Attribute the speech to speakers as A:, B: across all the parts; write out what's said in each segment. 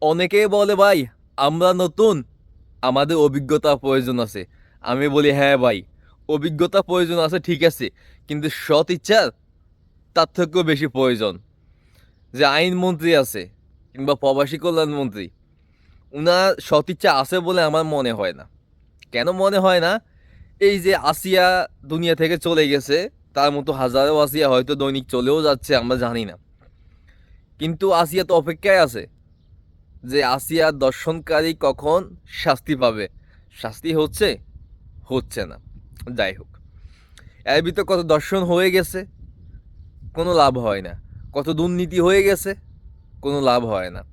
A: অনেকেই বলে, ভাই, আমরা নতুন। আমাদের অভিজ্ঞতা প্রয়োজন আছে। আমি বলি হ্যাঁ ভাই, অভিজ্ঞতা প্রয়োজন আছে, ঠিক আছে। কিন্তু সৎ ইচ্ছা, তার থেকেও বেশি প্রয়োজন। যে আইনমন্ত্রী আছে কিংবা প্রবাসী কল্যাণ মন্ত্রী উনার সৎ ইচ্ছা আছে বলে আমার মনে হয় না। কেন মনে হয় না? এই যে আসিয়া দুনিয়া থেকে চলে গেছে, তার মতো হাজারো আসিয়া হয়তো দৈনিক চলেও যাচ্ছে, আমরা জানি না। কিন্তু আসিয়া তো অপেক্ষায় আছে। যে আসিয়া দর্শনকারী কখন শাস্তি পাবে? শাস্তি হচ্ছে হচ্ছে না। যাই হোক। এর ভিতর কত দর্শন হয়ে গেছে, কোনো লাভ হয় না। কত দুর্নীতি হয়ে গেছে, কোনো লাভ হয় না।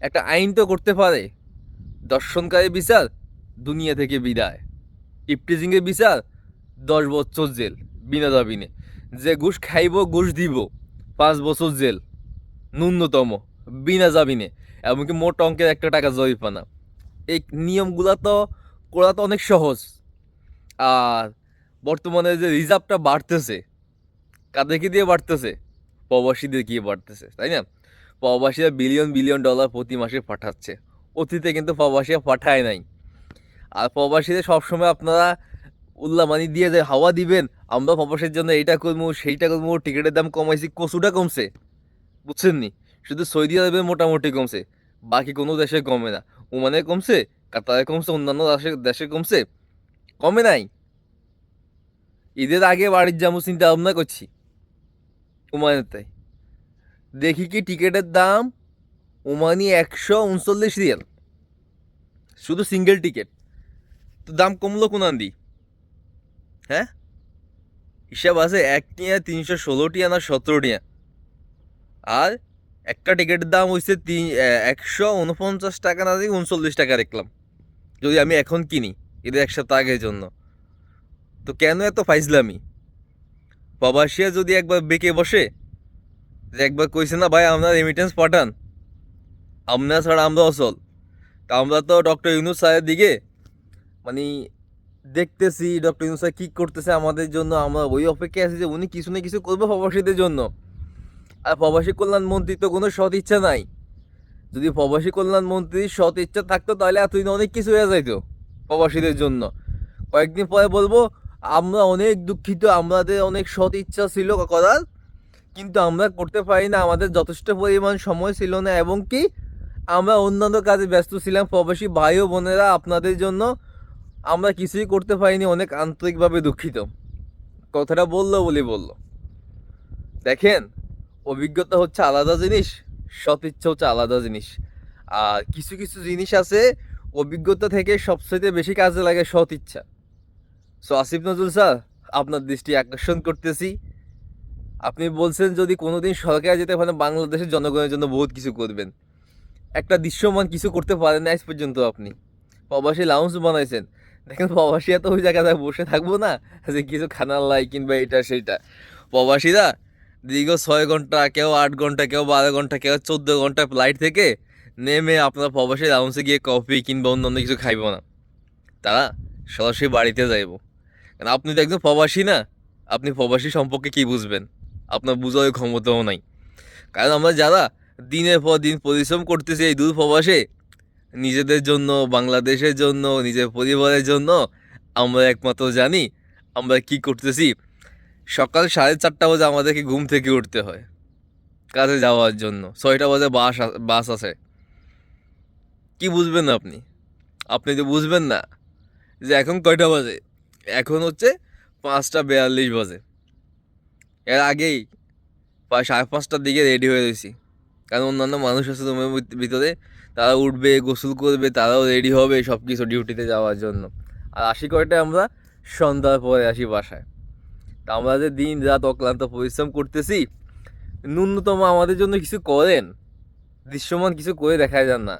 A: একটা আইন তো করতে পারে। দর্শনকারী বিচার, দুনিয়া থেকে বিদায়। ইপটিজিংয়ের বিচার, দশ বছর জেল, বিনা দাবিনে। যে ঘুষ খাইব, ঘুষ দিব, পাঁচ বছর জেল, ন্যূনতম। বিনা জামিনে, এমনকি মোট অঙ্কের একটা টাকা জরিপানা এই নিয়মগুলো তো করা তো অনেক সহজ। আর বর্তমানে যে রিজার্ভটা বাড়তেছে, কাদেরকে দিয়ে বাড়তেছে? প্রবাসীদের গিয়ে বাড়তেছে, তাই না? প্রবাসীরা বিলিয়ন বিলিয়ন ডলার প্রতি মাসে পাঠাচ্ছে। অতীতে কিন্তু প্রবাসীরা পাঠায় নাই। আর প্রবাসীদের সবসময় আপনারা উল্লামানি দিয়ে যে হাওয়া দিবেন, আমরা প্রবাসের জন্য এইটা করব, সেইটা করব, টিকিটের দাম কমাইছি, কচুটা কমছে। বুঝছেন নি শুধু সৌদি আরবে মোটামুটি কমছে, বাকি কোনো দেশে কমে না। ওমানে কমছে, কাতারে কমছে, অন্যান্য দেশে দেশে কমছে, কমে নাই। ঈদের আগে বাড়ির যাব চিন্তা ভাবনা করছি ওমানের তাই দেখি কি টিকিটের দাম, ওমানি একশো উনচল্লিশ রিয়াল। শুধু সিঙ্গেল টিকিট। তো দাম কমলো কোনান দি? হ্যাঁ? হিসাব আছে এক টিয়া তিনশো ষোলো টিয়া না সতেরো টিয়া। আর একটা টিকিটের দাম হয়েছে তিন একশো উনপঞ্চাশ টাকা না দিয়ে উনচল্লিশ টাকা দেখলাম। যদি আমি এখন কিনি এদের এক সপ্তাহ আগের জন্য। তো কেন এত ফাইজলামি? প্রবাসিয়া যদি একবার বেঁকে বসে, যে একবার কইছে, না ভাই, আপনার রেমিটেন্স পাঠান। আপনার ছাড়া আমরা অসল তা আমরা তো ডক্টর ইউনুস স্যারের দিকে মানে দেখতেছি, ডক্টর ইউনুস স্যার কী করতেছে আমাদের জন্য, আমরা ওই অপেক্ষায় আছি যে উনি কিছু না কিছু করবে প্রবাসীদের জন্য। আর প্রবাসী কল্যাণ মন্ত্রী তো কোনো সৎ ইচ্ছা নাই। যদি প্রবাসী কল্যাণ মন্ত্রীর সৎ ইচ্ছা থাকতো তাহলে এতদিন অনেক কিছু হয়ে যাইতো প্রবাসীদের জন্য। কয়েকদিন পরে বলব, আমরা অনেক দুঃখিত, আমাদের অনেক সৎ ইচ্ছা ছিল করার, কিন্তু আমরা করতে পারি না, আমাদের যথেষ্ট পরিমাণ সময় ছিল না এবং কি আমরা অন্যান্য কাজে ব্যস্ত ছিলাম, প্রবাসী ভাই ও বোনেরা আপনাদের জন্য আমরা কিছুই করতে পারিনি, অনেক আন্তরিকভাবে দুঃখিত। কথাটা বলল বলি বলল। দেখেন অভিজ্ঞতা হচ্ছে আলাদা জিনিস, সৎ ইচ্ছা হচ্ছে আলাদা জিনিস। আর কিছু কিছু জিনিস আছে, অভিজ্ঞতা থেকে সবচেয়ে বেশি কাজে লাগে সৎ ইচ্ছা। সো আসিফ নজরুল স্যার, আপনার দৃষ্টি আকর্ষণ করতেছি। আপনি বলছেন যদি কোনোদিন সরকার যেতে পারেন, বাংলাদেশের জনগণের জন্য বহুত কিছু করবেন। একটা দৃশ্যমান কিছু করতে পারেন না আজ পর্যন্ত আপনি। প্রবাসী লাউন্স বানাইছেন। দেখেন, প্রবাসী এত ওই জায়গায় বসে থাকব না যে কিছু খানার লাই কিংবা এটা সেইটা প্রবাসীরা দীর্ঘ ছয় ঘণ্টা, কেউ আট ঘণ্টা, কেউ বারো ঘণ্টা, কেউ চোদ্দ ঘণ্টা ফ্লাইট থেকে নেমে আপনার প্রবাসী লাউন্সে গিয়ে কফি কিংবা অন্য কিছু খাইব না। তারা সরাসরি বাড়িতে যাইব। কারণ আপনি তো একদম প্রবাসী না, আপনি প্রবাসী সম্পর্কে কি বুঝবেন? আপনার বুঝার ক্ষমতাও নাই। কারণ আমরা যারা দিনের পর দিন পরিশ্রম করতেছি এই দূর প্রবাসে, নিজেদের জন্য, বাংলাদেশের জন্য, নিজের পরিবারের জন্য, আমরা একমাত্র জানি আমরা কি করতেছি। সকাল সাড়ে চারটা বাজে আমাদেরকে ঘুম থেকে উঠতে হয়। কাজে যাওয়ার জন্য। ছয়টা বাজে বাস বাস আছে। কি বুঝবেন আপনি? আপনি তো বুঝবেন না যে এখন কয়টা বাজে? এখন হচ্ছে পাঁচটা বিয়াল্লিশ বাজে। এর আগেই প্রায় সাড়ে পাঁচটার দিকে রেডি হয়ে রয়েছি। কারণ অন্যান্য মানুষ আছে রুমের ভিত- ভিতরে, তারা উঠবে, গোসল করবে, তারাও রেডি হবে সব কিছু ডিউটিতে যাওয়ার জন্য। আর আসি কয়টায় আমরা সন্ধ্যার পরে আসি বাসায়। আমরা যে দিন রাত অক্লান্ত পরিশ্রম করতেছি, ন্যূনতম আমাদের জন্য কিছু করেন। দৃশ্যমান কিছু করে দেখা যান না।